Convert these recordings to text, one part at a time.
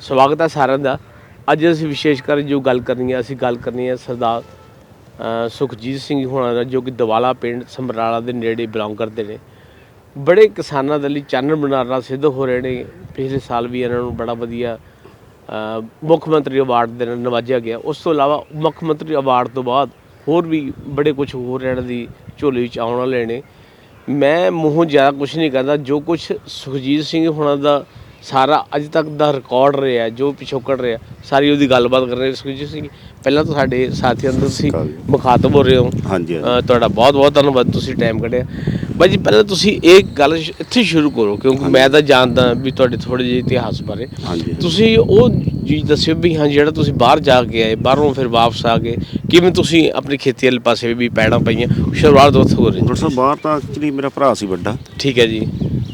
ਸਵਾਗਤ ਹੈ ਸਾਰਿਆਂ ਦਾ। ਅੱਜ ਅਸੀਂ ਵਿਸ਼ੇਸ਼ ਕਰ ਜੋ ਗੱਲ ਕਰਨੀ ਹੈ ਅਸੀਂ ਗੱਲ ਕਰਨੀ ਹੈ ਸਰਦਾਰ ਸੁਖਜੀਤ ਸਿੰਘ ਹੋਣਾ ਦਾ, ਜੋ ਕਿ ਦਵਾਲਾ ਪਿੰਡ ਸਮਰਾਲਾ ਦੇ ਨੇੜੇ ਬਿਲੋਂਗ ਕਰਦੇ ਨੇ। ਬੜੇ ਕਿਸਾਨਾਂ ਦੇ ਲਈ ਚਾਨਣ ਬਨਾਰਾ ਸਿੱਧ ਹੋ ਰਹੇ ਨੇ। ਪਿਛਲੇ ਸਾਲ ਵੀ ਇਹਨਾਂ ਨੂੰ ਬੜਾ ਵਧੀਆ ਮੁੱਖ ਮੰਤਰੀ ਅਵਾਰਡ ਦੇ ਨਾਲ ਨਵਾਜਿਆ ਗਿਆ। ਉਸ ਤੋਂ ਇਲਾਵਾ ਮੁੱਖ ਮੰਤਰੀ ਅਵਾਰਡ ਤੋਂ ਬਾਅਦ ਹੋਰ ਵੀ ਬੜੇ ਕੁਝ ਹੋਰ ਇਹਨਾਂ ਦੀ ਝੋਲੀ ਵਿੱਚ ਆਉਣ ਵਾਲੇ ਨੇ। ਮੈਂ ਮੂੰਹੋਂ ਜ਼ਿਆਦਾ ਕੁਝ ਨਹੀਂ ਕਰਦਾ ਜੋ ਕੁਝ ਸੁਖਜੀਤ ਸਿੰਘ ਹੋਣਾ ਦਾ ਸਾਰਾ ਅੱਜ ਤੱਕ ਦਾ ਰਿਕਾਰਡ ਰਿਹਾ ਜੋ ਪਿਛੋਕੜ ਰਿਹਾ ਸਾਰੀ ਉਹਦੀ ਗੱਲਬਾਤ ਕਰ ਰਹੇ ਸੁਖਜੀਤ ਸਿੰਘ ਪਹਿਲਾਂ ਤਾਂ ਸਾਡੇ ਤੁਸੀਂ ਸਤਿ ਸ਼੍ਰੀ ਮੁਖਾਤਬ ਹੋ ਰਹੇ ਹੋ। ਹਾਂਜੀ ਤੁਹਾਡਾ ਬਹੁਤ ਬਹੁਤ ਧੰਨਵਾਦ ਤੁਸੀਂ ਟਾਈਮ ਕੱਢਿਆ। ਬਾਈ ਜੀ ਪਹਿਲਾਂ ਤੁਸੀਂ ਇਹ ਗੱਲ ਸ਼- ਇੱਥੇ ਸ਼ੁਰੂ ਕਰੋ ਕਿਉਂਕਿ ਮੈਂ ਤਾਂ ਜਾਣਦਾ ਵੀ ਤੁਹਾਡੇ ਥੋੜੇ ਜਿਹੇ ਇਤਿਹਾਸ ਬਾਰੇ। ਹਾਂਜੀ ਤੁਸੀਂ ਉਹ ਚੀਜ਼ ਦੱਸਿਓ ਵੀ ਹਾਂ ਜਿਹੜਾ ਤੁਸੀਂ ਬਾਹਰ ਜਾ ਕੇ ਆਏ ਬਾਹਰੋਂ ਫਿਰ ਵਾਪਸ ਆ ਗਏ ਕਿਵੇਂ ਤੁਸੀਂ ਆਪਣੀ ਖੇਤੀ ਵਾਲੇ ਪਾਸੇ ਵੀ ਪੈੜਾਂ ਪਈਆਂ ਸ਼ੁਰੂਆਤ ਉੱਥੋਂ ਹੋ ਰਹੀ ਡਾਕਟਰ ਸਾਹਿਬ ਬਾਹਰ ਤਾਂ ਐਕਚੁਅਲੀ ਮੇਰਾ ਭਰਾ ਸੀ ਵੱਡਾ। ਠੀਕ ਹੈ ਜੀ।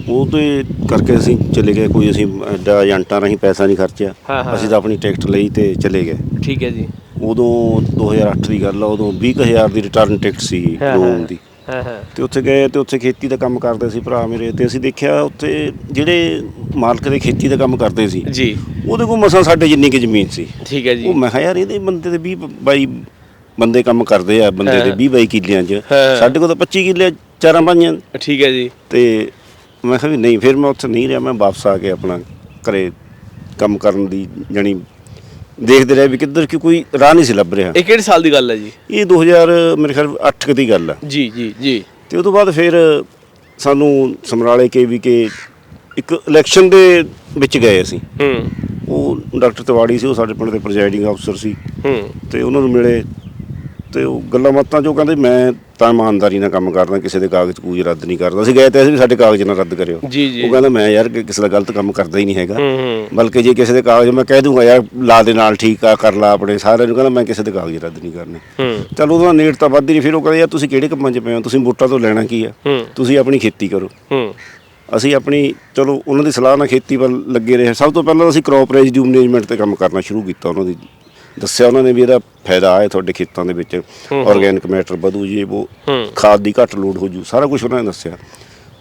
ਉਹਦੇ ਕਰਕੇ ਅਸੀਂ ਚਲੇ ਗਏ ਕੋਈ ਅਸੀਂ ਐਡਾ ਏਜੰਟਾਂ ਰਾਹੀਂ ਪੈਸਾ ਨਹੀਂ ਖਰਚਿਆ। ਹਾਂ, ਹਾਂ। ਅਸੀਂ ਤਾਂ ਆਪਣੀ ਟਿਕਟ ਲਈ ਤੇ ਚਲੇ ਗਏ। ਠੀਕ ਹੈ ਜੀ। ਉਦੋਂ 2008 ਦੀ ਗੱਲ ਆ ਉਦੋਂ 20000 ਦੀ ਰਿਟਰਨ ਟਿਕਟ ਸੀ ਹਾਂ। ਰੂਮ ਦੀ। ਹਾਂ ਹਾਂ। ਤੇ ਉੱਥੇ ਗਏ ਤੇ ਉੱਥੇ ਖੇਤੀ ਦਾ ਕੰਮ ਕਰਦੇ ਸੀ ਭਰਾ ਮੇਰੇ ਤੇ ਅਸੀਂ ਦੇਖਿਆ ਉੱਥੇ ਜਿਹੜੇ ਮਾਲਕ ਦੇ ਖੇਤੀ ਦਾ ਕੰਮ ਕਰਦੇ ਸੀ ਜੀ। ਉਹਦੇ ਕੋਲ ਮਸਾਂ ਸਾਡੇ ਜਿੰਨੀ ਕਿ ਜ਼ਮੀਨ ਸੀ। ਠੀਕ ਹੈ ਜੀ। ਉਹ ਮੈਂ ਕਿਹਾ ਯਾਰ ਇਹਦੇ ਬੰਦੇ ਦੇ 20 ਬਾਈ ਬੰਦੇ ਕੰਮ ਕਰਦੇ ਆ ਬੰਦੇ ਦੇ ਹਾਂ। 20 ਬਾਈ ਕਿੱਲਿਆਂ 'ਚ। ਹਾਂ। ਸਾਡੇ ਕੋਲ ਤਾਂ 25 ਕਿੱਲੇ ਚਾਰਾਂ ਪੰਜਾਂ ਠੀਕ ਹੈ ਜੀ। ਤੇ ਮੈਂ ਕਿਹਾ ਵੀ ਨਹੀਂ ਫਿਰ ਮੈਂ ਉੱਥੇ ਨਹੀਂ ਰਿਹਾ ਮੈਂ ਵਾਪਸ ਆ ਕੇ ਆਪਣਾ ਘਰੇ ਕੰਮ ਕਰਨ ਦੀ ਜਾਣੀ ਦੇਖਦੇ ਰਹੇ ਵੀ ਕਿੱਧਰ ਕਿ ਕੋਈ ਰਾਹ ਨਹੀਂ ਸੀ ਲੱਭ ਰਿਹਾ। ਇਹ ਕਿਹੜੇ ਸਾਲ ਦੀ ਗੱਲ ਹੈ ਜੀ? ਇਹ 2000 ਮੇਰੇ ਖਿਆਲ 8 ਦੀ ਗੱਲ ਆ ਜੀ ਜੀ ਜੀ। ਤੇ ਉਸ ਤੋਂ ਬਾਅਦ ਫਿਰ ਸਾਨੂੰ ਸਮਰਾਲੇ ਕੇ ਵੀ ਕੇ ਇੱਕ ਇਲੈਕਸ਼ਨ ਦੇ ਵਿੱਚ ਗਏ ਅਸੀਂ। ਹੂੰ। ਉਹ ਡਾਕਟਰ ਤਿਵਾੜੀ ਸੀ ਉਹ ਸਾਡੇ ਪਿੰਡ ਦੇ ਪ੍ਰੈਜ਼ਾਈਡਿੰਗ ਅਫਸਰ ਸੀ। ਹੂੰ। ਤੇ ਉਹਨਾਂ ਨੂੰ ਮਿਲੇ। ਤੇ ਉਹ ਗੱਲਾਂ ਬਾਤਾਂ ਜੋ ਕਹਿੰਦੇ ਮੈਂ ਤਾਂ ਇਮਾਨਦਾਰੀ ਨਾਲ ਕੰਮ ਕਰਦਾ ਕਿਸੇ ਦੇ ਕਾਗਜ਼ ਕੂਜ ਰੱਦ ਨਹੀਂ ਕਰਦਾ। ਅਸੀਂ ਗਏ ਤੇ ਅਸੀਂ ਵੀ ਸਾਡੇ ਕਾਗਜ਼ ਨਾ ਰੱਦ ਕਰਿਓ। ਜੀ ਜੀ। ਉਹ ਕਹਿੰਦਾ ਮੈਂ ਯਾਰ ਕਿ ਕਿਸੇ ਦਾ ਗਲਤ ਕੰਮ ਕਰਦਾ ਹੀ ਨਹੀਂ ਹੈਗਾ। ਬਲਕਿ ਜੇ ਕਿਸੇ ਦੇ ਕਾਗਜ਼ ਮੈਂ ਕਹਿ ਦੂੰਗਾ ਯਾਰ ਲਾ ਦੇ ਨਾਲ ਠੀਕ ਆ ਕਰ ਲਾ ਆਪਣੇ ਸਾਰਿਆਂ ਨੂੰ। ਕਹਿੰਦਾ ਮੈਂ ਕਿਸੇ ਦੇ ਕਾਗਜ਼ ਰੱਦ ਨਹੀਂ ਕਰਨੇ। ਚਲ ਉਹਦਾ ਨੇੜ ਤਾਂ ਵੱਧ ਹੀ ਨਹੀਂ। ਫਿਰ ਉਹ ਕਹਿੰਦਾ ਯਾਰ ਤੁਸੀਂ ਕਿਹੜੇ ਕੰਮਾਂ 'ਚ ਪਏ ਹੋ? ਤੁਸੀਂ ਵੋਟਾਂ ਤੋਂ ਲੈਣਾ ਕੀ ਆ? ਤੁਸੀਂ ਆਪਣੀ ਖੇਤੀ ਕਰੋ। ਅਸੀਂ ਆਪਣੀ ਚਲੋ ਉਹਨਾਂ ਦੀ ਸਲਾਹ ਨਾਲ ਖੇਤੀ ਵੱਲ ਲੱਗੇ ਰਹੇ। ਸਭ ਤੋਂ ਪਹਿਲਾਂ ਅਸੀਂ ਕ੍ਰੌਪ ਰੈਜ਼ਿਡਿਊ ਮੈਨੇਜਮੈਂਟ ਤੇ ਕੰਮ ਕਰਨਾ ਸ਼ੁਰੂ ਕੀਤਾ ਉਹਨਾਂ ਦੀ ਦੱਸਿਆ ਉਹਨਾਂ ਨੇ ਵੀ ਇਹਦਾ ਫਾਇਦਾ ਹੈ ਤੁਹਾਡੇ ਖੇਤਾਂ ਦੇ ਵਿੱਚ ਆਰਗੈਨਿਕ ਮੈਟਰ ਵਧੂ ਜੀ ਉਹ। ਖਾਦ ਦੀ ਘੱਟ ਲੋਡ ਹੋ ਜੂ ਸਾਰਾ ਕੁਝ ਉਹਨਾਂ ਨੇ ਦੱਸਿਆ।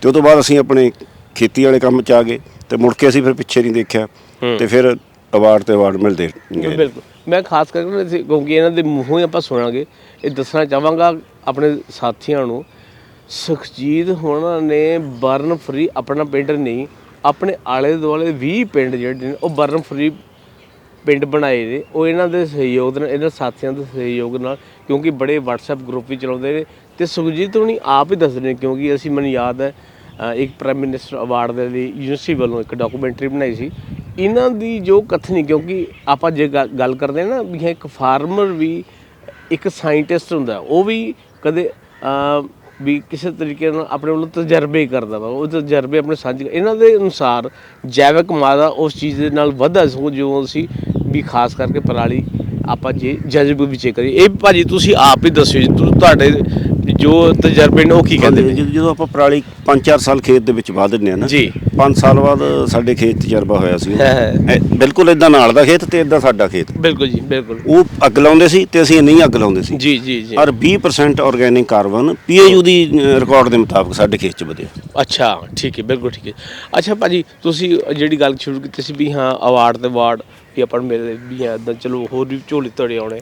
ਤੇ ਉਹ ਤੋਂ ਬਾਅਦ ਅਸੀਂ ਆਪਣੇ ਖੇਤੀ ਵਾਲੇ ਕੰਮ 'ਚ ਆ ਗਏ ਤੇ ਮੁੜ ਕੇ ਅਸੀਂ ਫਿਰ ਪਿੱਛੇ ਨਹੀਂ ਦੇਖਿਆ ਤੇ ਫਿਰ ਅਵਾਰਡ ਤੇ ਅਵਾਰਡ ਮਿਲਦੇ ਗਏ। ਬਿਲਕੁਲ। ਮੈਂ ਖਾਸ ਕਰਕੇ ਕਿਉਂਕਿ ਇਹਨਾਂ ਦੇ ਮੂੰਹੋਂ ਹੀ ਆਪਾਂ ਸੁਣਾਂਗੇ ਇਹ ਦੱਸਣਾ ਚਾਹਾਂਗਾ ਆਪਣੇ ਸਾਥੀਆਂ ਨੂੰ ਸੁਖਜੀਤ ਹੋਣਾ ਨੇ ਬਰਨ ਫਰੀ ਆਪਣਾ ਪਿੰਡ ਨਹੀਂ ਆਪਣੇ ਆਲੇ ਦੁਆਲੇ 20 ਪਿੰਡ ਜਿਹੜੇ ਨੇ ਉਹ ਬਰਨ ਫਰੀ ਪਿੰਡ ਬਣਾਏ ਨੇ, ਉਹ ਇਹਨਾਂ ਦੇ ਸਹਿਯੋਗ ਨਾਲ, ਇਹਨਾਂ ਸਾਥੀਆਂ ਦੇ ਸਹਿਯੋਗ ਨਾਲ, ਕਿਉਂਕਿ ਬੜੇ WhatsApp ਗਰੁੱਪ ਵੀ ਚਲਾਉਂਦੇ ਨੇ। ਤੇ ਸੁਖਜੀਤ ਹੁਣੀ ਆਪ ਹੀ ਦੱਸਦੇ ਨੇ, ਕਿਉਂਕਿ ਅਸੀਂ, ਮੈਨੂੰ ਯਾਦ ਹੈ ਇੱਕ ਪ੍ਰਾਈਮ ਮਿਨਿਸਟਰ ਅਵਾਰਡ ਦੇ ਲਈ ਯੂਨੀਵਰਸਿਟੀ ਵੱਲੋਂ ਇੱਕ ਡਾਕੂਮੈਂਟਰੀ ਬਣਾਈ ਸੀ। ਇਹਨਾਂ ਦੀ ਜੋ ਕਥਨੀ, ਕਿਉਂਕਿ ਆਪਾਂ ਜੇ ਗੱਲ ਗੱਲ ਕਰਦੇ ਹਾਂ ਨਾ, ਵੀ ਇੱਕ ਫਾਰਮਰ ਵੀ, ਇੱਕ ਸਾਇੰਟਿਸਟ ਹੁੰਦਾ, ਉਹ ਵੀ ਕਦੇ ਵੀ ਕਿਸੇ ਤਰੀਕੇ ਨਾਲ ਆਪਣੇ ਵੱਲੋਂ ਤਜਰਬੇ ਕਰਦਾ ਵਾ। ਉਹ ਤਜਰਬੇ ਆਪਣੇ ਸਾਂਝੇ ਇਹਨਾਂ ਦੇ ਅਨੁਸਾਰ ਜੈਵਿਕ ਮਾਦਾ ਉਸ ਚੀਜ਼ ਦੇ ਨਾਲ ਵਧਾ ਸੋ ਜੋ ਅਸੀਂ ਵੀ ਖਾਸ ਕਰਕੇ ਪਰਾਲੀ ਆਪਾਂ ਜੇ ਜਜ਼ਬ ਵਿੱਚ ਕਰੀਏ। ਇਹ ਭਾਜੀ ਤੁਸੀਂ ਆਪ ਹੀ ਦੱਸਿਓ ਜੀ ਤੁਹਾਡੇ ਜੋ ਤਜਰਬੇ ਨੇ ਉਹ ਕੀ ਕਹਿੰਦੇ ਨੇ? ਜਦੋਂ ਆਪਾਂ ਪਰਾਲੀ 5-4 ਸਾਲ ਖੇਤ ਦੇ ਵਿੱਚ ਵਾਹ ਦਿੰਦੇ ਆ ਨਾ ਜੀ। 5 ਸਾਲ ਬਾਅਦ ਸਾਡੇ ਖੇਤ ਤਜਰਬਾ ਹੋਇਆ ਸੀ। ਇਹ ਬਿਲਕੁਲ ਇਦਾਂ ਨਾਲ ਦਾ ਖੇਤ ਤੇ ਇਦਾਂ ਸਾਡਾ ਖੇਤ। ਬਿਲਕੁਲ ਜੀ ਬਿਲਕੁਲ। ਉਹ ਅੱਗ ਲਾਉਂਦੇ ਸੀ ਤੇ ਅਸੀਂ ਨਹੀਂ ਅੱਗ ਲਾਉਂਦੇ ਸੀ। ਜੀ ਜੀ ਜੀ। ਔਰ 20% ਆਰਗੈਨਿਕ ਕਾਰਬਨ ਪੀਏਯੂ ਦੀ ਰਿਕਾਰਡ ਦੇ ਮੁਤਾਬਕ ਸਾਡੇ ਖੇਤ 'ਚ ਵਧਿਆ। ਅੱਛਾ ਠੀਕ ਹੈ ਬਿਲਕੁਲ ਠੀਕ ਹੈ। ਅੱਛਾ ਭਾਜੀ ਤੁਸੀਂ ਜਿਹੜੀ ਗੱਲ ਸ਼ੁਰੂ ਕੀਤੀ ਸੀ ਵੀ ਹਾਂ ਅਵਾਰਡ ਤੇ ਅਵਾਰਡ ਵੀ ਆਪਾਂ ਨੂੰ ਮਿਲਦੇ ਵੀ ਆ ਇਦਾਂ ਚਲੋ ਹੋਰ ਵੀ ਝੋਲੀ ਤੁਹਾਡੇ ਆਉਣੇ।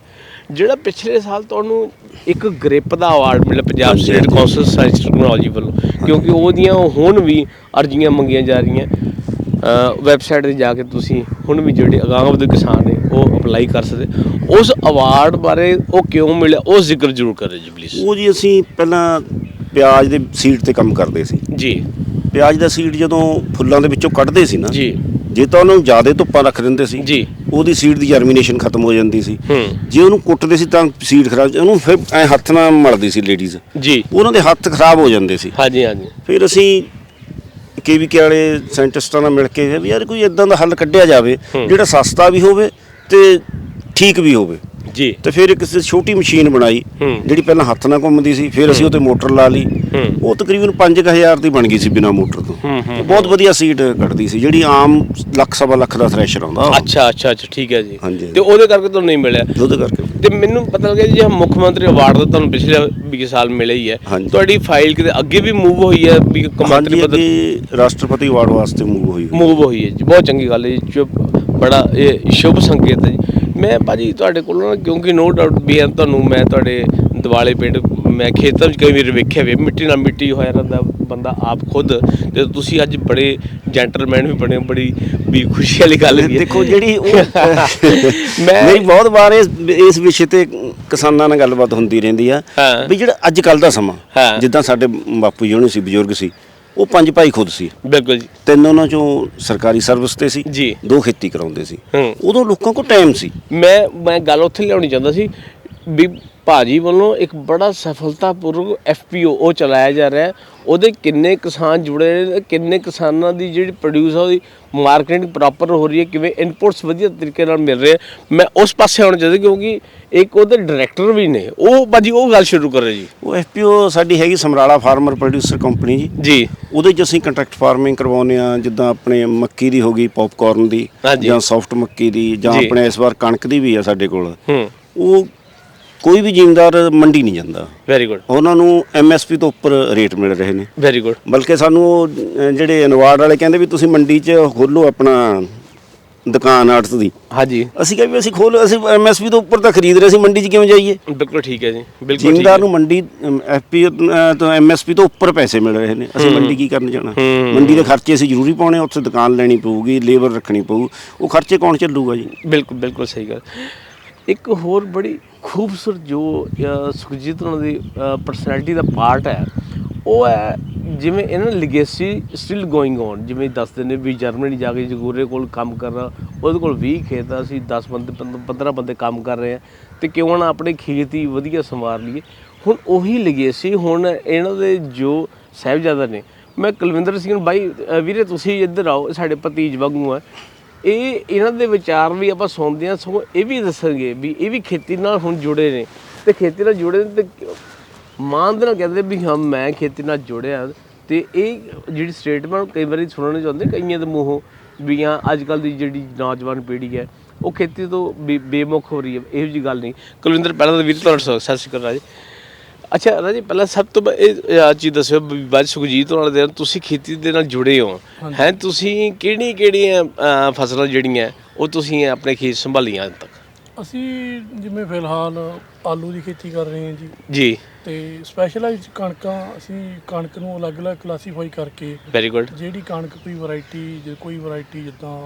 ਜਿਹੜਾ ਪਿਛਲੇ ਸਾਲ ਤੁਹਾਨੂੰ ਇੱਕ ਗ੍ਰਿਪ ਦਾ ਅਵਾਰਡ ਮਿਲਿਆ Punjab state. Council science technology ਵੱਲੋਂ ਕਿਉਂਕਿ ਉਹਦੀਆਂ ਹੁਣ ਵੀ ਅਰਜ਼ੀਆਂ ਮੰਗੀਆਂ ਜਾ ਰਹੀਆਂ। ਵੈਬਸਾਈਟ ਤੇ ਜਾ ਕੇ ਤੁਸੀਂ ਹੁਣ ਵੀ ਜਿਹੜੇ ਅਗਾਂਹ ਕਿਸਾਨ ਨੇ ਉਹ ਅਪਲਾਈ ਕਰ ਸਕਦੇ। ਉਸ ਅਵਾਰਡ ਬਾਰੇ ਉਹ ਕਿਉਂ ਮਿਲਿਆ ਉਹ ਜ਼ਿਕਰ ਜ਼ਰੂਰ ਕਰਿਓ ਜੀ ਪਲੀਜ਼ ਉਹ ਜੀ ਅਸੀਂ ਪਹਿਲਾਂ ਪਿਆਜ਼ ਦੇ ਸੀਡ ਤੇ ਕੰਮ ਕਰਦੇ ਸੀ। ਜੀ। ਪਿਆਜ਼ ਦਾ ਸੀਡ ਜਦੋਂ ਫੁੱਲਾਂ ਦੇ ਵਿੱਚੋਂ ਕੱਢਦੇ ਸੀ ਨਾ ਜੀ। ਜੇ ਤਾਂ ਉਹਨੂੰ ਜ਼ਿਆਦਾ ਧੁੱਪਾਂ ਰੱਖ ਦਿੰਦੇ ਸੀ ਜੀ। ਉਹਦੀ ਸੀਡ ਦੀ ਜਰਮੀਨੇਸ਼ਨ ਖਤਮ ਹੋ ਜਾਂਦੀ ਸੀ। ਹੂੰ। ਜੇ ਉਹਨੂੰ ਕੁੱਟਦੇ ਸੀ ਤਾਂ ਸੀਡ ਖਰਾਬ ਉਹਨੂੰ ਫਿਰ ਐ ਹੱਥ ਨਾਲ ਮਲਦੀ ਸੀ ਲੇਡੀਜ਼ ਜੀ। ਉਹਨਾਂ ਦੇ ਹੱਥ ਖਰਾਬ ਹੋ ਜਾਂਦੇ ਸੀ। ਹਾਂਜੀ ਹਾਂਜੀ। ਫਿਰ ਅਸੀਂ ਕੇਵੀਕੇ ਵਾਲੇ ਸਾਇੰਟਿਸਟਾਂ ਨਾਲ ਮਿਲ ਕੇ ਵੀ ਯਾਰ ਕੋਈ ਇਦਾਂ ਦਾ ਹੱਲ ਕੱਢਿਆ ਜਾਵੇ। ਜਿਹੜਾ ਸਸਤਾ ਵੀ ਹੋਵੇ ਤੇ ਠੀਕ ਵੀ ਹੋਵੇ। ਜੀ। ਤੇ ਫਿਰ ਇੱਕ ਛੋਟੀ ਮਸ਼ੀਨ ਬਣਾਈ। ਜਿਹੜੀ ਪਹਿਲਾਂ ਹੱਥ ਨਾਲ ਘੁੰਮਦੀ ਸੀ ਫਿਰ ਅਸੀਂ ਉਹ ਤੇ ਮੋਟਰ ਲਾ ਲਈ। ਉਹ ਤਕਰੀਬਨ 5000 ਦੀ ਬਣ ਗਈ ਸੀ ਬਿਨਾ ਮੋਟਰ ਤੋਂ। ਬਹੁਤ ਵਧੀਆ ਸੀਟ ਕੱਢਦੀ ਸੀ ਜਿਹੜੀ ਆਮ ਲੱਖ ਸਵਾ ਲੱਖ ਦਾ ਥ੍ਰੈਸ਼ਰ ਆਉਂਦਾ। ਅੱਛਾ ਅੱਛਾ ਅੱਛਾ ਠੀਕ ਹੈ ਜੀ। ਤੇ ਉਹਦੇ ਕਰਕੇ ਤੁਹਾਨੂੰ ਨਹੀਂ ਮਿਲਿਆ? ਉਹਦੇ ਕਰਕੇ। ਤੇ ਮੈਨੂੰ ਪਤਾ ਲੱਗਿਆ ਜੀ ਇਹ ਮੁੱਖ ਮੰਤਰੀ ਅਵਾਰਡ ਤਾਂ ਤੁਹਾਨੂੰ ਪਿਛਲੇ 20 ਸਾਲ ਮਿਲਿਆ ਹੀ ਹੈ। ਤੁਹਾਡੀ ਫਾਈਲ ਕਿਤੇ ਅੱਗੇ ਵੀ ਮੂਵ ਹੋਈ ਹੈ ਵੀ ਕਮਾਂਤਰੀ ਹਾਂਜੀ ਪਦ ਰਾਸ਼ਟਰਪਤੀ ਅਵਾਰਡ ਵਾਸਤੇ ਮੂਵ ਹੋਈ। ਮੂਵ ਹੋਈ ਹੈ ਜੀ ਬਹੁਤ ਚੰਗੀ ਗੱਲ ਹੈ ਜੋ ਬੜਾ ਇਹ ਸ਼ੁਭ ਸੰਕੇਤ ਹੈ ਜੀ। ਮੈਂ ਭਾਜੀ ਤੁਹਾਡੇ ਕੋਲੋਂ ਨਾ ਕਿਉਂਕਿ ਨੋ ਡਾਊਟ ਵੀ ਹੈ ਤੁਹਾਨੂੰ ਮੈਂ ਤੁਹਾਡੇ ਦਿਵਾਲੇ ਪਿੰਡ ਮੈਂ ਖੇਤਾਂ ਵਿੱਚ ਕਈ ਵਾਰ ਵੇਖਿਆ ਵੇ ਮਿੱਟੀ ਨਾਲ ਮਿੱਟੀ ਹੋਇਆ ਰਹਿੰਦਾ ਬੰਦਾ ਆਪ ਖੁਦ ਤੇ ਤੁਸੀਂ ਅੱਜ ਬੜੇ ਜੈਂਟਲਮੈਨ ਵੀ ਬਣੇ ਬੜੀ ਵੀ ਖੁਸ਼ੀ ਵਾਲੀ ਗੱਲ ਹੈ ਦੇਖੋ ਜਿਹੜੀ ਉਹ ਮੈਂ- ਨਹੀਂ ਬਹੁਤ ਵਾਰ ਇਸ ਇਸ ਵਿਸ਼ੇ ਤੇ ਕਿਸਾਨਾਂ ਨਾਲ ਗੱਲਬਾਤ ਹੁੰਦੀ ਰਹਿੰਦੀ ਆ। ਵੀ ਜਿਹੜਾ ਅੱਜ ਕੱਲ ਦਾ ਸਮਾਂ। ਜਿੱਦਾਂ ਸਾਡੇ ਬਾਪੂ ਜੀ ਹੋਣੀ ਸੀ ਬਜ਼ੁਰਗ ਸੀ ਉਹ ਪੰਜ ਭਾਈ ਖੁਦ ਸੀ ਬਿਲਕੁਲ ਜੀ ਤਿੰਨ ਉਹਨਾਂ ਚੋਂ ਸਰਕਾਰੀ ਸਰਵਿਸ ਤੇ ਸੀ ਜੀ। ਦੋ ਖੇਤੀ ਕਰਾਉਂਦੇ ਸੀ ਹੂੰ। ਉਦੋਂ ਲੋਕਾਂ ਕੋਲ ਟਾਈਮ ਸੀ ਮੈਂ ਮੈਂ ਗੱਲ ਉੱਥੇ ਲਿਆਉਣੀ ਚਾਹੁੰਦਾ ਸੀ ਵੀ ਭਾਜੀ ਵੱਲੋਂ ਇੱਕ ਬੜਾ ਸਫਲਤਾਪੂਰਵਕ ਐਫਪੀਓ ਉਹ ਚਲਾਇਆ ਜਾ ਰਿਹਾ ਉਹਦੇ ਕਿੰਨੇ ਕਿਸਾਨ ਜੁੜੇ ਨੇ ਕਿੰਨੇ ਕਿਸਾਨਾਂ ਦੀ ਜਿਹੜੀ ਪ੍ਰੋਡਿਊਸ ਆ ਉਹਦੀ ਮਾਰਕੀਟਿੰਗ ਪ੍ਰੋਪਰ ਹੋ ਰਹੀ ਹੈ ਕਿਵੇਂ ਇਨਪੁਟਸ ਵਧੀਆ ਤਰੀਕੇ ਨਾਲ ਮਿਲ ਰਹੇ। ਮੈਂ ਉਸ ਪਾਸੇ ਆਉਣਾ ਚਾਹੁੰਦਾ ਕਿਉਂਕਿ ਇੱਕ ਉਹਦੇ ਡਾਇਰੈਕਟਰ ਵੀ ਨੇ। ਉਹ ਭਾਜੀ ਉਹ ਗੱਲ ਸ਼ੁਰੂ ਕਰੋ ਜੀ। ਉਹ ਐਫਪੀਓ ਸਾਡੀ ਹੈਗੀ ਸਮਰਾਲਾ ਫਾਰਮਰ ਪ੍ਰੋਡਿਊਸਰ ਕੰਪਨੀ ਜੀ। ਜੀ। ਉਹਦੇ 'ਚ ਅਸੀਂ ਕੰਟਰੈਕਟ ਫਾਰਮਿੰਗ ਕਰਵਾਉਂਦੇ ਆ ਜਿੱਦਾਂ ਆਪਣੇ ਮੱਕੀ ਦੀ ਹੋ ਗਈ ਪੌਪਕਾਰਨ ਦੀ। ਜਾਂ ਸੌਫਟ ਮੱਕੀ ਦੀ ਜੀ। ਆਪਣੇ ਇਸ ਵਾਰ ਕਣਕ ਦੀ ਵੀ ਆ ਸਾਡੇ ਕੋਲ। ਹੂੰ। ਉਹ ਕੋਈ ਵੀ ਜ਼ਿਮੀਂਦਾਰ ਮੰਡੀ ਨਹੀਂ ਜਾਂਦਾ। ਵੈਰੀ ਗੁੱਡ ਉਹਨਾਂ ਨੂੰ ਐਮਐਸਪੀ ਤੋਂ ਉੱਪਰ ਰੇਟ ਮਿਲ ਰਹੇ ਨੇ। ਵੈਰੀ ਗੁੱਡ ਬਲਕਿ ਸਾਨੂੰ ਉਹ, ਜਿਹੜੇ ਅਨਵਾਰਡ ਵਾਲੇ ਕਹਿੰਦੇ ਵੀ ਤੁਸੀਂ ਮੰਡੀ 'ਚ ਖੋਲੋ ਆਪਣਾ ਦੁਕਾਨ ਆੜਤ ਦੀ। ਹਾਂਜੀ। ਅਸੀਂ ਕਿਹਾ ਵੀ ਅਸੀਂ ਖੋਲ ਅਸੀਂ ਐਮਐਸਪੀ ਤੋਂ ਉੱਪਰ ਤਾਂ ਖਰੀਦ ਰਹੇ ਸੀ ਮੰਡੀ 'ਚ ਕਿਵੇਂ ਜਾਈਏ? ਬਿਲਕੁਲ ਠੀਕ ਹੈ ਜੀ ਬਿਲਕੁਲ ਠੀਕ ਜ਼ਿਮੀਂਦਾਰ ਨੂੰ ਮੰਡੀ ਐਫਪੀ ਤੋਂ ਐਮਐਸਪੀ ਤੋਂ ਉੱਪਰ ਪੈਸੇ ਮਿਲ ਰਹੇ ਨੇ। ਅਸੀਂ ਮੰਡੀ ਕੀ ਕਰਨ ਜਾਣਾ। ਮੰਡੀ ਦੇ ਖਰਚੇ ਅਸੀਂ ਜ਼ਰੂਰੀ ਪਾਉਣੇ ਉੱਥੇ ਦੁਕਾਨ ਲੈਣੀ ਪਊਗੀ ਲੇਬਰ ਰੱਖਣੀ ਪਊ। ਉਹ ਖਰਚੇ ਕੌਣ ਚੱਲੂਗਾ ਜੀ? ਬਿਲਕੁਲ ਬਿਲਕੁਲ ਸਹੀ ਗੱਲ। ਇੱਕ ਹੋਰ ਬੜੀ ਖੂਬਸੂਰਤ ਜੋ ਸੁਖਜੀਤ ਉਹਨਾਂ ਦੀ ਪਰਸਨੈਲਿਟੀ ਦਾ ਪਾਰਟ ਹੈ, ਉਹ ਹੈ ਜਿਵੇਂ ਇਹਨਾਂ ਲਿਗੇਸੀ ਸਟਿਲ ਗੋਇੰਗ ਔਨ ਜਿਵੇਂ ਦੱਸਦੇ ਨੇ ਵੀ ਜਰਮਨੀ ਜਾ ਕੇ ਜਗੂਰੇ ਕੋਲ ਕੰਮ ਕਰਨਾ ਉਹਦੇ ਕੋਲ 20 ਖੇਤ ਆ, ਅਸੀਂ 10 ਬੰਦੇ 15 ਬੰਦੇ ਕੰਮ ਕਰ ਰਹੇ ਆ ਤੇ ਕਿਉਂ ਨਾ ਆਪਣੇ ਖੇਤ ਹੀ ਵਧੀਆ ਸੰਵਾਰ ਲਈਏ। ਹੁਣ ਉਹੀ ਲਿਗੇਸੀ ਹੁਣ ਇਹਨਾਂ ਦੇ ਜੋ ਸਾਹਿਬਜ਼ਾਦਾ ਨੇ, ਮੈਂ ਕੁਲਵਿੰਦਰ ਸਿੰਘ ਬਾਈ ਵੀਰੇ, ਤੁਸੀਂ ਇੱਧਰ ਆਓ ਸਾਡੇ ਭਤੀਜ ਵਾਂਗੂ ਆ। ਇਹ ਇਹਨਾਂ ਦੇ ਵਿਚਾਰ ਵੀ ਆਪਾਂ ਸੁਣਦੇ ਹਾਂ ਸਗੋਂ ਇਹ ਵੀ ਦੱਸਣਗੇ ਵੀ ਇਹ ਵੀ ਖੇਤੀ ਨਾਲ ਹੁਣ ਜੁੜੇ ਨੇ। ਤੇ ਖੇਤੀ ਨਾਲ ਜੁੜੇ ਨੇ ਤੇ ਮਾਨ ਦੇ ਨਾਲ ਕਹਿੰਦੇ ਵੀ ਹਾਂ, ਮੈਂ ਖੇਤੀ ਨਾਲ ਜੁੜਿਆ। ਤੇ ਇਹ ਜਿਹੜੀ ਸਟੇਟਮੈਂਟ ਕਈ ਵਾਰੀ ਸੁਣਨ ਨੂੰ ਜਾਂਦੇ ਕਈਆਂ ਦੇ ਮੂੰਹੋਂ ਵੀ ਹਾਂ ਅੱਜ ਕੱਲ ਦੀ ਜਿਹੜੀ ਨੌਜਵਾਨ ਪੀੜ੍ਹੀ ਹੈ, ਉਹ ਖੇਤੀ ਤੋਂ ਬੇ- ਬੇਮੁਖ ਹੋ ਰਹੀ ਹੈ। ਇਹੋ ਜੀ ਗੱਲ ਨਹੀਂ। ਕੁਲਵਿੰਦਰ, ਪਹਿਲਾਂ ਤਾਂ ਵੀਰ, ਤੁਹਾਡਾ ਸਤਿ ਸ਼੍ਰੀ ਅਕਾਲ ਰਾਜੇ। ਅੱਛਾ ਰਾਜੇ ਪਹਿਲਾਂ ਸਭ ਤੋਂ ਇਹ ਆ ਚੀਜ਼ ਦੱਸਿਓ ਵੀ ਬਾਅਦ ਸੁਖਜੀਤ ਹੋਣਾ ਦੇ ਤੁਸੀਂ ਖੇਤੀ ਦੇ ਨਾਲ ਜੁੜੇ ਹੋ। ਹੈ ਤੁਸੀਂ ਕਿਹੜੀ ਕਿਹੜੀਆਂ ਫਸਲਾਂ ਜਿਹੜੀਆਂ ਉਹ ਤੁਸੀਂ ਆਪਣੇ ਖੇਤ ਸੰਭਾਲੀਆਂ ਅੱਜ ਤੱਕ? ਅਸੀਂ ਜਿਵੇਂ ਫਿਲਹਾਲ ਆਲੂ ਦੀ ਖੇਤੀ ਕਰ ਰਹੇ ਹਾਂ ਜੀ। ਜੀ। ਤੇ ਸਪੈਸ਼ਲਾਈਜ਼ਡ ਕਣਕਾਂ ਅਸੀਂ ਕਣਕ ਨੂੰ ਅਲੱਗ-ਅਲੱਗ ਕਲਾਸੀਫਾਈ ਕਰਕੇ ਵੈਰੀ ਗੁੱਡ ਜਿਹੜੀ ਕਣਕ ਕੋਈ ਵੈਰਾਈਟੀ ਜੇ ਕੋਈ ਵੈਰਾਈਟੀ ਜਿੱਦਾਂ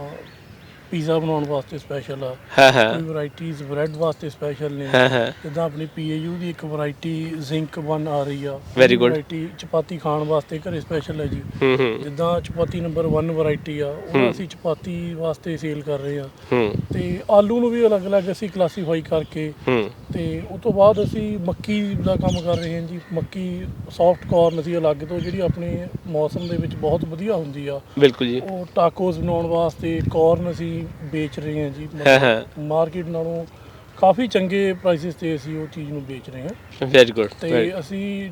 ਪੀਜ਼ਾ ਬਣਾਉਣ ਵਾਸਤੇ ਸਪੈਸ਼ਲ ਆ। ਹਾਂ ਹਾਂ। ਕੋਈ ਵੈਰਾਈਟੀਆਂ ਬ੍ਰੈਡ ਵਾਸਤੇ ਸਪੈਸ਼ਲ ਨੇ। ਹਾਂ ਹਾਂ। ਜਿੱਦਾਂ ਆਪਣੀ ਪੀਏਯੂ ਦੀ ਇੱਕ ਵੈਰਾਈਟੀ ਜ਼ਿੰਕ 1 ਆ ਰਹੀ ਆ। Very good. ਵੈਰਾਈਟੀ ਚਪਾਤੀ ਖਾਣ ਵਾਸਤੇ ਘਰੇ ਸਪੈਸ਼ਲ ਹੈ ਜੀ। ਹੂੰ ਹੂੰ। ਜਿੱਦਾਂ ਚਪਾਤੀ ਨੰਬਰ 1 ਵੈਰਾਈਟੀ ਆ ਉਹ ਅਸੀਂ ਚਪਾਤੀ ਵਾਸਤੇ ਸੇਲ ਕਰ ਰਹੇ ਆ। ਹੂੰ। ਤੇ ਆਲੂ ਨੂੰ ਵੀ ਅਲੱਗ-ਅਲੱਗ ਅਸੀਂ ਕਲਾਸੀਫਾਈ ਕਰਕੇ ਹੂੰ। ਤੇ ਉਸ ਤੋਂ ਬਾਅਦ ਅਸੀਂ ਮੱਕੀ ਦਾ ਕੰਮ ਕਰ ਰਹੇ ਹਾਂ ਜੀ। ਮੱਕੀ ਸੌਫਟ ਕਾਰਨ ਅਸੀਂ ਅਲੱਗ ਤੋਂ ਜਿਹੜੀ ਆਪਣੇ ਮੌਸਮ ਦੇ ਵਿੱਚ ਬਹੁਤ ਵਧੀਆ ਹੁੰਦੀ ਆ ਬਿਲਕੁਲ ਜੀ। ਉਹ ਟਾਕੋਸ ਬਣਾਉਣ ਵਾਸਤੇ ਕਾਰਨ ਅਸੀਂ ਵੇਚ ਰਹੇ ਹਾਂ ਜੀ। ਹਾਂ ਹਾਂ ਮਾਰਕੀਟ ਨਾਲੋਂ ਕਾਫੀ ਚੰਗੇ ਪ੍ਰਾਈਸਿਸ ਤੇ ਅਸੀਂ ਉਹ ਚੀਜ਼ ਨੂੰ ਵੇਚ ਰਹੇ ਹਾਂ। ਵੈਰੀ ਗੁੱਡ ਤੇ ਅਸੀਂ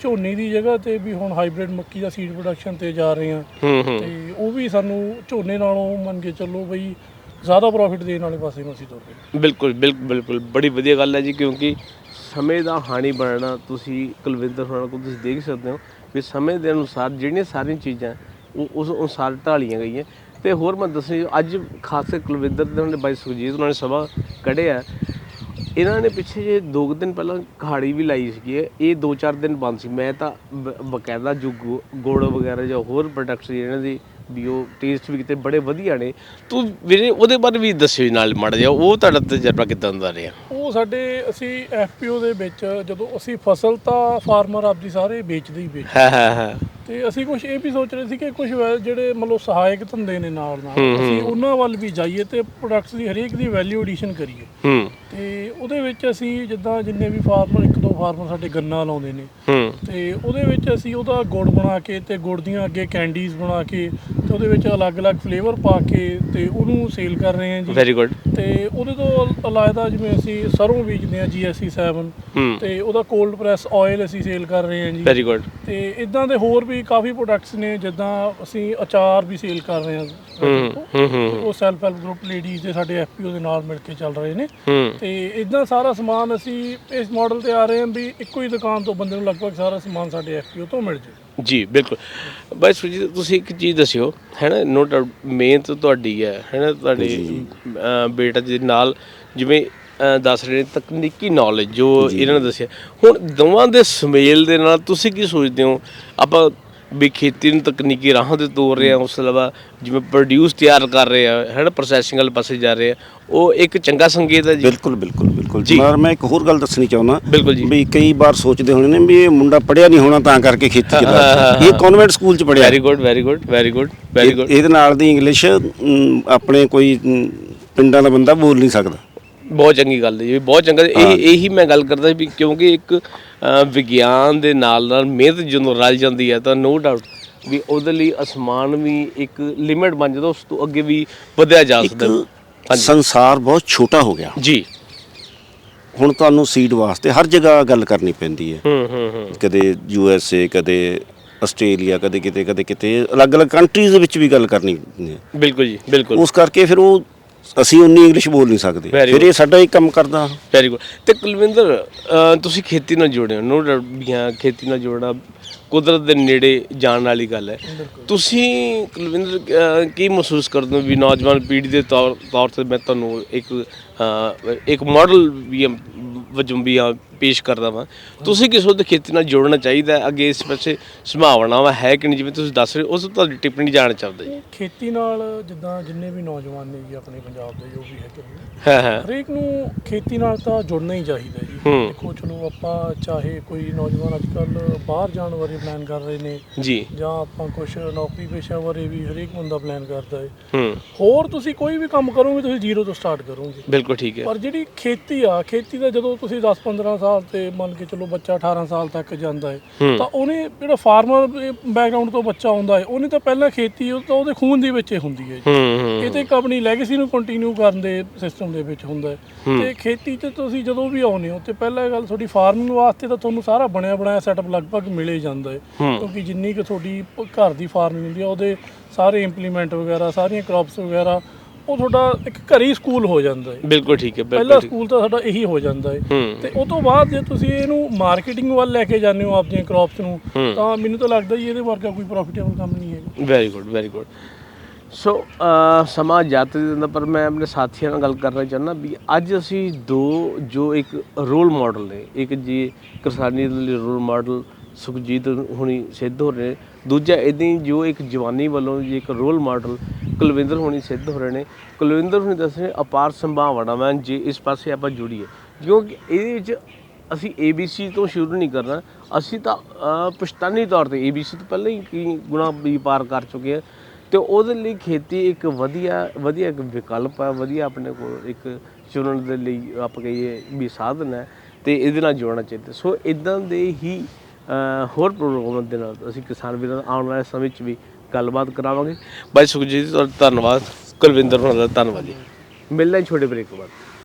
ਝੋਨੇ ਦੀ ਜਗ੍ਹਾ ਤੇ ਵੀ ਹੁਣ ਹਾਈਬ੍ਰਿਡ ਮੱਕੀ ਦਾ ਸੀਡ ਪ੍ਰੋਡਕਸ਼ਨ ਤੇ ਜਾ ਰਹੇ ਹਾਂ। ਹੂੰ ਹੂੰ। ਤੇ ਉਹ ਵੀ ਸਾਨੂੰ ਝੋਨੇ ਨਾਲੋਂ ਮੰਨ ਕੇ ਚੱਲੋ ਬਈ ਜ਼ਿਆਦਾ ਪ੍ਰੋਫਿਟ ਦੇਣ ਵਾਲੇ ਪਾਸੇ ਨੂੰ ਅਸੀਂ ਤੁਰ ਰਹੇ ਹਾਂ। ਬਿਲਕੁਲ ਬਿਲਕੁਲ ਬਿਲਕੁਲ। ਬੜੀ ਵਧੀਆ ਗੱਲ ਹੈ ਜੀ ਕਿਉਂਕਿ ਸਮੇਂ ਦਾ ਹਾਣੀ ਬਣਨਾ ਤੁਸੀਂ ਕੁਲਵਿੰਦਰ ਹੋਣਾ ਕੋਲ ਤੁਸੀਂ ਦੇਖ ਸਕਦੇ ਹੋ ਵੀ ਸਮੇਂ ਦੇ ਅਨੁਸਾਰ ਜਿਹੜੀਆਂ ਸਾਰੀਆਂ ਚੀਜ਼ਾਂ ਉਹ ਉਸ ਅਨੁਸਾਰ ਢਾਲੀਆਂ ਗਈਆਂ। ਤੇ ਹੋਰ ਮੈਂ ਦੱਸਣੀ ਅੱਜ ਖਾਸ ਕਰਕੇ ਕੁਲਵਿੰਦਰ ਦੇ ਉਹਨੇ ਬਾਈ ਸੁਖਜੀਤ ਉਹਨਾਂ ਨੇ ਸਭਾ ਕੱਢਿਆ। ਇਹਨਾਂ ਨੇ ਪਿੱਛੇ ਜੇ ਦੋ ਕੁ ਦਿਨ ਪਹਿਲਾਂ ਕਹਾੜੀ ਵੀ ਲਾਈ ਸੀਗੀ, ਇਹ ਦੋ ਚਾਰ ਦਿਨ ਬੰਦ ਸੀ। ਮੈਂ ਤਾਂ ਬ- ਬਕਾਇਦਾ ਜੋ ਗੁ- ਗੁੜ ਵਗੈਰਾ ਜਾਂ ਹੋਰ ਪ੍ਰੋਡਕਟਸ ਇਹਨਾਂ ਦੀ ਵੀ ਉਹ ਟੇਸਟ ਵੀ ਕਿਤੇ ਬੜੇ ਵਧੀਆ ਨੇ। ਤੂੰ ਵੀਰੇ ਉਹਦੇ ਬਾਰੇ ਵੀ ਦੱਸਿਓ ਨਾਲ ਮਾੜਾ ਜਿਹਾ ਉਹ ਤੁਹਾਡਾ ਤਜਰਬਾ ਕਿਦਾਂ ਦਾ ਰਿਹਾ? ਉਹ ਸਾਡੇ ਅਸੀਂ ਐਫਪੀਓ ਦੇ ਵਿੱਚ ਜਦੋਂ ਅਸੀਂ ਫਸਲ ਤਾਂ ਫਾਰਮਰ ਆਪਦੀ ਸਾਰੇ ਵੇਚਦੇ ਹੀ ਵੇਚ ਹਾਂ ਹਾਂ ਹਾਂ। ਤੇ ਅਸੀਂ ਕੁਝ ਇਹ ਵੀ ਸੋਚ ਰਹੇ ਸੀ ਕਿ ਕੁਝ ਜਿਹੜੇ ਮਤਲਬ ਸਹਾਇਕ ਧੰਦੇ ਨੇ ਨਾਲ ਨਾਲ ਅਸੀਂ ਉਹਨਾਂ ਵੱਲ ਵੀ ਜਾਈਏ ਤੇ ਪ੍ਰੋਡਕਟਸ ਦੀ ਹਰੇਕ ਦੀ ਵੈਲਿਊ ਐਡੀਸ਼ਨ ਕਰੀਏ। ਹੂੰ। ਤੇ ਉਹਦੇ ਵਿੱਚ ਅਸੀਂ ਜਿੱਦਾਂ ਜਿੰਨੇ ਵੀ ਫਾਰਮਰ ਇੱਕ ਫਾਰਮਰ ਸਾਡੇ ਗੰਨਾ ਲਾਉਂਦੇ ਨੇ। ਹੂੰ। ਤੇ ਉਹਦੇ ਵਿੱਚ ਅਸੀਂ ਉਹਦਾ ਗੁੜ ਬਣਾ ਕੇ ਤੇ ਗੁੜ ਦੀਆਂ ਅੱਗੇ ਕੈਂਡੀਜ਼ ਬਣਾ ਕੇ ਤੇ ਉਹਦੇ ਵਿੱਚ ਅਲੱਗ-ਅਲੱਗ ਫਲੇਵਰ ਪਾ ਕੇ ਤੇ ਉਹਨੂੰ ਸੇਲ ਕਰ ਰਹੇ ਹਾਂ ਜੀ। ਵੈਰੀ ਗੁੱਡ ਤੇ ਉਹਦੇ ਤੋਂ ਅਲਾਇਦਾ ਜਿਵੇਂ ਅਸੀਂ ਸਰੋਂ ਬੀਜਦੇ ਹਾਂ ਜੀਐਸਸੀ 7 ਹੂੰ। ਤੇ ਉਹਦਾ ਕੋਲਡ ਪ੍ਰੈਸ ਆਇਲ ਅਸੀਂ ਸੇਲ ਕਰ ਰਹੇ ਹਾਂ ਜੀ। ਵੈਰੀ ਗੁੱਡ ਤੇ ਇਦਾਂ ਦੇ ਹੋਰ ਵੀ ਕਾਫੀ ਪ੍ਰੋਡਕਟਸ ਨੇ ਜਿੱਦਾਂ ਅਸੀਂ ਅਚਾਰ ਵੀ ਸੇਲ ਕਰ ਰਹੇ ਹਾਂ। ਹੂੰ ਹੂੰ ਹੂੰ ਉਹ ਸੈਲਫ ਹੈਲਪ ਗਰੁੱਪ ਲੇਡੀਜ਼ ਦੇ ਸਾਡੇ ਐਫਪੀਓ ਦੇ ਨਾਲ ਮਿਲ ਕੇ ਚੱਲ ਰਹੇ ਨੇ। ਹੂੰ। ਤੇ ਇਦਾਂ ਸਾਰਾ ਸਮਾਨ ਅਸੀਂ ਇਸ ਮਾਡਲ ਤੇ ਆ ਰਹੇ ਹਾਂ ਵੀ ਇੱਕੋ ਹੀ ਦੁਕਾਨ ਤੋਂ ਬੰਦੇ ਨੂੰ ਲਗਭਗ ਸਾਰਾ ਸਮਾਨ ਸਾਡੇ ਐਫਪੀਓ ਤੋਂ ਮਿਲ ਜਾਏ ਜੀ ਬਿਲਕੁਲ। ਬਾਈ ਸੁਰਜੀਤ ਤੁਸੀਂ ਇੱਕ ਚੀਜ਼ ਦੱਸਿਓ ਹੈ ਨਾ? ਨੋ ਡਾਊਟ ਮਿਹਨਤ ਤੁਹਾਡੀ ਹੈ ਹੈ ਨਾ? ਤੁਹਾਡੇ ਬੇਟਾ ਦੇ ਨਾਲ ਜਿਵੇਂ ਦੱਸ ਰਹੇ ਨੇ ਤਕਨੀਕੀ ਨੌਲੇਜ ਜੋ ਇਹਨਾਂ ਨੇ ਦੱਸਿਆ। ਹੁਣ ਦੋਵਾਂ ਦੇ ਸੁਮੇਲ ਦੇ ਨਾਲ ਤੁਸੀਂ ਕੀ ਸੋਚਦੇ ਹੋ? ਆਪਾਂ ਵੀ ਖੇਤੀ ਨੂੰ ਤਕਨੀਕੀ ਰਾਹਾਂ ਤੇ ਤੋਰ ਰਹੇ ਆ ਉਸ ਤੋਂ ਇਲਾਵਾ ਜਿਵੇਂ ਪ੍ਰੋਡਿਊਸ ਤਿਆਰ ਕਰ ਰਹੇ ਆ ਹੈ ਨਾ ਪ੍ਰੋਸੈਸਿੰਗ ਵਾਲੇ ਪਾਸੇ ਜਾ ਰਹੇ ਆ ਉਹ ਇੱਕ ਚੰਗਾ ਸੰਕੇਤ ਹੈ ਜੀ। ਬਿਲਕੁਲ ਬਿਲਕੁਲ ਬਿਲਕੁਲ। ਜੀ। ਪਰ ਮੈਂ ਇੱਕ ਹੋਰ ਗੱਲ ਦੱਸਣੀ ਚਾਹੁੰਦਾ। ਬਿਲਕੁਲ ਜੀ। ਵੀ ਕਈ ਵਾਰ ਸੋਚਦੇ ਹੋਣੇ ਨੇ ਵੀ ਇਹ ਮੁੰਡਾ ਪੜਿਆ ਨਹੀਂ ਹੋਣਾ ਤਾਂ ਕਰਕੇ ਖੇਤੀ ਲੱਗਾ ਇਹ ਕਨਵੈਂਟ ਸਕੂਲ ਚ ਪੜਿਆ very good very good very good very good ਇਹਦੇ ਨਾਲ ਦੀ ਇੰਗਲਿਸ਼ ਆਪਣੇ ਕੋਈ ਪਿੰਡਾਂ ਦਾ ਬੰਦਾ ਬੋਲ ਨਹੀਂ ਸਕਦਾ। ਬਹੁਤ ਚੰਗੀ ਗੱਲ ਹੈ ਜੀ ਬਹੁਤ ਚੰਗਾ। ਇਹ ਇਹੀ ਮੈਂ ਗੱਲ ਕਰਦਾ ਵੀ ਕਿਉਂਕਿ ਇੱਕ ਵਿਗਿਆਨ ਦੇ ਨਾਲ ਨਾਲ ਮਿਹਨਤ ਜਦੋਂ ਰਲ ਜਾਂਦੀ ਹੈ ਤਾਂ ਨੋ ਡਾਊਟ ਵੀ ਉਹਦੇ ਲਈ ਅਸਮਾਨ ਵੀ ਇੱਕ ਲਿਮਿਟ ਬਣ ਜਾਂਦਾ ਉਸ ਤੋਂ ਅੱਗੇ ਵੀ ਵਧਿਆ ਜਾ ਸਕਦਾ। ਸੰਸਾਰ ਬਹੁਤ ਛੋਟਾ ਹੋ ਗਿਆ। ਜੀ। ਹੁਣ ਤੁਹਾਨੂੰ ਸੀਡ ਵਾਸਤੇ ਹਰ ਜਗ੍ਹਾ ਗੱਲ ਕਰਨੀ ਪੈਂਦੀ ਹੈ। ਹੂੰ ਹੂੰ ਹੂੰ। ਕਦੇ ਯੂ ਐਸ ਏ ਕਦੇ ਆਸਟ੍ਰੇਲੀਆ ਕਦੇ ਕਿਤੇ ਕਦੇ ਕਿਤੇ ਅਲੱਗ-ਅਲੱਗ ਕੰਟਰੀਜ਼ ਵਿੱਚ ਵੀ ਗੱਲ ਕਰਨੀ। ਬਿਲਕੁਲ ਜੀ ਬਿਲਕੁਲ। ਉਸ ਕਰਕੇ ਫਿਰ ਉਹ ਅਸੀਂ ਉਨੀ ਇੰਗਲਿਸ਼ ਬੋਲ ਨਹੀਂ ਸਕਦੇ। Very ਫਿਰ ਇਹ ਸਾਡਾ ਹੀ ਕੰਮ ਕਰਦਾ। ਵੈਰੀ ਗੁੱਡ ਤੇ ਕੁਲਵਿੰਦਰ ਤੁਸੀਂ ਖੇਤੀ ਨਾਲ ਜੁੜੇ ਹੋ ਨੋ ਡਾਊਟ ਵੀ ਹਾਂ ਖੇਤੀ ਨਾਲ ਜੁੜਨਾ ਕੁਦਰਤ ਦੇ ਨੇੜੇ ਜਾਣ ਵਾਲੀ ਗੱਲ ਹੈ। ਤੁਸੀਂ ਕੁਲਵਿੰਦਰ ਕੀ ਮਹਿਸੂਸ ਕਰਦੇ ਹੋ ਵੀ ਨੌਜਵਾਨ ਪੀੜ੍ਹੀ ਦੇ ਤੌਰ ਤੌਰ ਤੇ ਮੈਂ ਤੁਹਾਨੂੰ ਇੱਕ ਇੱਕ ਮਾਡਲ ਵੀ ਹਾਂ, ਵਜੋਂ ਵੀ ਹਾਂ ਪੇਸ਼ ਕਰਦਾ ਵਾਂ। ਤੁਸੀਂ ਕਿਸ ਉਹਦੇ ਖੇਤੀ ਨਾਲ ਜੁੜਨਾ ਚਾਹੀਦਾ ਹੈ? ਅੱਗੇ ਇਸ ਪਾਸੇ ਸੰਭਾਵਨਾਵਾਂ ਹੈ ਕਿ ਨਹੀਂ? ਜਿਵੇਂ ਤੁਸੀਂ ਦੱਸ ਰਹੇ ਹੋ ਉਸ ਤੋਂ ਤੁਹਾਡੀ ਟਿੱਪਣੀ ਜਾਣਨਾ ਚਾਹੁੰਦਾ ਜੀ ਖੇਤੀ ਨਾਲ ਜਿੱਦਾਂ ਜਿੰਨੇ ਵੀ ਨੌਜਵਾਨ ਨੇ ਜੀ ਆਪਣੇ ਪੰਜਾਬ ਦੇ ਜੋ ਵੀ ਹੈਗੇ ਨੇ ਹਾਂ ਹਾਂ। ਹਰੇਕ ਨੂੰ ਖੇਤੀ ਨਾਲ ਤਾਂ ਜੁੜਨਾ ਹੀ ਚਾਹੀਦਾ ਜੀ। ਹੂੰ। ਦੇਖੋ ਚਲੋ ਆਪਾਂ ਚਾਹੇ ਕੋਈ ਨੌਜਵਾਨ ਅੱਜ ਕੱਲ ਬਾਹਰ ਜਾਣ ਬਾਰੇ ਪਲਾਨ ਕਰ ਰਹੇ ਨੇ ਜੀ। ਜਾਂ ਆਪਾਂ ਕੁਝ ਨੌਕਰੀ ਪੇਸ਼ਾ ਬਾਰੇ ਵੀ ਹਰੇਕ ਬੰਦਾ ਪਲਾਨ ਕਰਦਾ ਹੈ। ਹੂੰ। ਹੋਰ ਤੁਸੀਂ ਕੋਈ ਵੀ ਕੰਮ ਕਰੋਗੇ ਤੁਸੀਂ ਜ਼ੀਰੋ ਤੋਂ ਸਟਾਰਟ ਕਰੋਗੇ। ਬਿਲਕੁਲ ਠੀਕ ਹੈ। ਪਰ ਜਿਹੜੀ ਖੇਤੀ ਆ ਖੇਤੀ ਦਾ ਜਦੋਂ ਤੁਸੀਂ 10 15 ਸਾਲ ਤੇ ਮੰਨ ਕੇ ਚਲੋ ਬੱਚਾ 18 ਸਾਲ ਤੱਕ ਜਾਂਦਾ ਹੈ ਹੂੰ। ਤਾਂ ਉਹਨੇ ਜਿਹੜਾ ਫਾਰਮਰ ਬੈਕਗ੍ਰਾਉਂਡ ਤੋਂ ਬੱਚਾ ਆਉਂਦਾ ਹੈ ਉਹਨੇ ਤਾਂ ਪਹਿਲਾਂ ਖੇਤੀ ਉਹ ਤਾਂ ਉਹਦੇ ਖੂਨ ਦੇ ਵਿੱਚ ਹੀ ਹੁੰਦੀ ਹੈ ਜੀ। ਹੂੰ ਹੂੰ। ਇਹ ਤੇ ਇੱਕ ਆਪਣੀ ਲੈਗੇਸੀ ਨੂੰ ਕੰਟੀਨਿਊ ਕਰਨ ਦੇ ਸਿਸਟਮ ਦੇ ਵਿੱਚ ਹੁੰਦਾ ਹੈ। ਤੇ ਖੇਤੀ 'ਚ ਤੁਸੀਂ ਜਦੋਂ ਵੀ ਆਉਂਦੇ ਹੋ ਤੇ ਪਹਿਲਾਂ ਗੱਲ ਤੁਹਾਡੀ ਫਾਰਮਿੰਗ ਵਾਸਤੇ ਤਾਂ ਤੁਹਾਨੂੰ ਸਾਰਾ ਬਣਿਆ ਬਣਾਇਆ ਸੈਟਅਪ ਲਗਭਗ ਮਿਲੇ ਹੀ ਜਾਂਦਾ ਹੈ। ਕਿਉਂਕਿ ਜਿੰਨੀ ਕਿ ਤੁਹਾਡੀ ਘਰ ਦੀ ਫਾਰਮਿੰਗ ਹੁੰਦੀ ਆ ਉਹਦੇ ਸਾਰੇ ਇੰਪਲੀਮੈਂਟ ਵਗੈਰਾ ਸਾਰੀਆਂ ਕ੍ਰੌਪਸ ਵਗੈਰਾ ਉਹ ਤੁਹਾਡਾ ਇੱਕ ਘਰੀ ਸਕੂਲ ਹੋ ਜਾਂਦਾ ਹੈ। ਬਿਲਕੁਲ ਠੀਕ ਹੈ ਪਹਿਲਾ ਬਿਲਕੁਲ ਠੀਕ। ਸਕੂਲ ਤਾਂ ਸਾਡਾ ਇਹੀ ਹੋ ਜਾਂਦਾ ਹੈ। ਹੂੰ। ਤੇ ਉਸ ਤੋਂ ਬਾਅਦ ਜੇ ਤੁਸੀਂ ਇਹਨੂੰ ਮਾਰਕੀਟਿੰਗ ਵੱਲ ਲੈ ਕੇ ਜਾਂਦੇ ਹੋ ਆਪਣੀਆਂ ਕ੍ਰੌਪਸ ਨੂੰ ਤਾਂ ਮੈਨੂੰ ਤਾਂ ਲੱਗਦਾ ਜੀ ਇਹਦੇ ਵਰਗਾ ਕੋਈ ਪ੍ਰੋਫਿਟੇਬਲ ਕੰਮ ਨਹੀਂ ਹੈਗਾ। Very good very good so uh, ਸਮਾਂ ਜਾਤ ਦੇ ਦਿੰਦਾ ਪਰ ਮੈਂ ਆਪਣੇ ਸਾਥੀਆਂ ਨਾਲ ਗੱਲ ਕਰਨਾ ਚਾਹੁੰਦਾ ਵੀ ਅੱਜ ਅਸੀਂ ਦੋ ਜੋ ਇੱਕ ਰੋਲ ਮਾਡਲ ਨੇ ਇੱਕ ਜੀ ਕਿਸਾਨੀ ਦੇ ਲਈ ਰੋਲ ਮਾਡਲ ਸੁਖਜੀਤ ਹੁਣੀ ਸਿੱਧ ਹੋ ਰਹੇ ਨੇ ਦੂਜਾ ਇਦਾਂ ਜੋ ਇੱਕ ਜਵਾਨੀ ਵੱਲੋਂ ਜੀ ਇੱਕ ਰੋਲ ਮਾਡਲ ਕੁਲਵਿੰਦਰ ਹੋਣੀ ਸਿੱਧ ਹੋ ਰਹੇ ਨੇ। ਕੁਲਵਿੰਦਰ ਹੋਣੀ ਦੱਸ ਰਹੇ ਅਪਾਰ ਸੰਭਾਵਨਾਵਾਂ ਜੇ ਇਸ ਪਾਸੇ ਆਪਾਂ ਜੁੜੀਏ। ਕਿਉਂਕਿ ਇਹਦੇ ਵਿੱਚ ਅਸੀਂ ABC ਤੋਂ ਸ਼ੁਰੂ ਨਹੀਂ ਕਰਨਾ। ਅਸੀਂ ਤਾਂ ਅਹ, ਪੁਸ਼ਤਾਨੀ ਤੌਰ ਤੇ ABC ਤੋਂ ਪਹਿਲਾਂ ਹੀ ਕੀ ਗੁਣਾ ਵੀ ਪਾਰ ਕਰ ਚੁੱਕੇ ਆ ਤੇ ਉਹਦੇ ਲਈ ਖੇਤੀ ਇੱਕ ਵਧੀਆ ਵਧੀਆ ਇੱਕ ਵਿਕਲਪ ਹੈ ਵਧੀਆ ਆਪਣੇ ਕੋਲ ਇੱਕ ਚੁਣਨ ਦੇ ਲਈ ਆਪਾਂ ਕਹੀਏ ਵੀ ਸਾਧਨ ਹੈ ਤੇ ਇਹਦੇ ਨਾਲ ਜੋੜਨਾ ਚਾਹੀਦਾ। ਸੋ ਇਦਾਂ ਦੇ ਹੀ ਹੋਰ ਪ੍ਰੋਗਰਾਮਾਂ ਦੇ ਨਾਲ ਅਸੀਂ ਕਿਸਾਨ ਵੀਰਾਂ ਆਉਣ ਵਾਲੇ ਸਮੇਂ 'ਚ ਵੀ ਗੱਲਬਾਤ ਕਰਾਵਾਂਗੇ। ਬਾਈ ਸੁਖਜੀਤ ਤੁਹਾਡਾ ਧੰਨਵਾਦ। ਕੁਲਵਿੰਦਰ ਹੋਣਾ ਦਾ ਧੰਨਵਾਦ ਜੀ। ਮਿਲਣਾ ਛੋਟੇ ਬ੍ਰੇਕ ਤੋਂ ਬਾਅਦ।